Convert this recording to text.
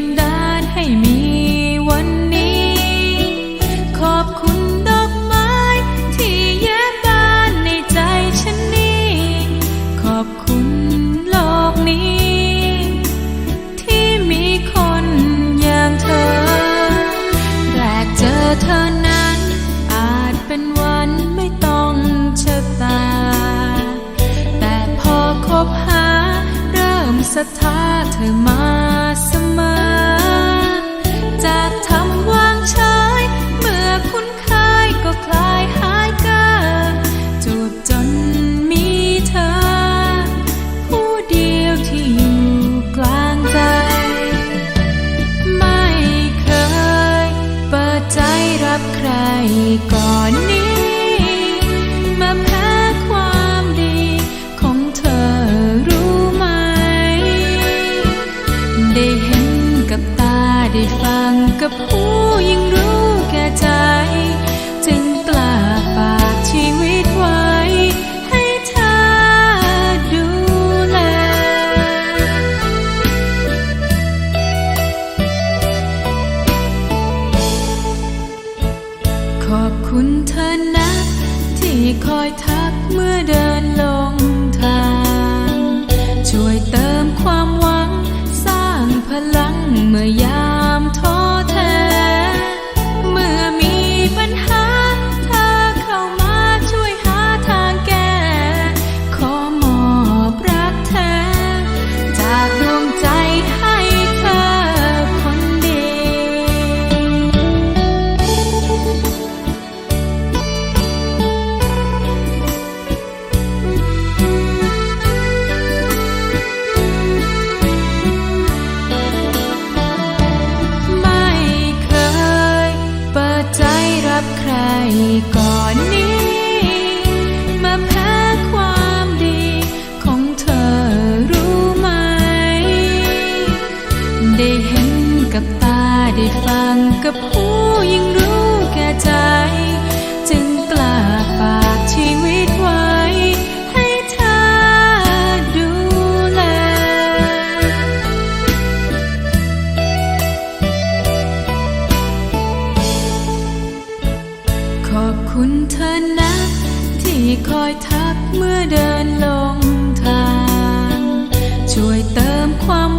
บันดาลให้มีวันนี้ ขอบคุณดอกไม้ ที่แย้มบานในใจฉันนี้ ขอบคุณโลกนี้ ที่มีคนอย่างเธอ แรกเจอเธอนั้น อาจเป็นวันไม่ต้องชะตา แต่พอคบหา เริ่มศรัทธาเธอมา กับตาได้ฟังกับหูยิ่งรู้แก่ใจ จึงกล้าฝากชีวิตไว้ ให้เธอดูแล ขอบคุณเธอนะ ที่คอยทักเมื่อเดินลงทาง ช่วยเติมความหวัง สร้างพลัง เมื่อยา ใครก่อนนี้ มาแพ้ความดีของเธอรู้ไหม ได้เห็นกับตาได้ฟังกับหูยิ่ง อนะที่คอยทักเมื่อเดินลงทาง ช่วยเติมความ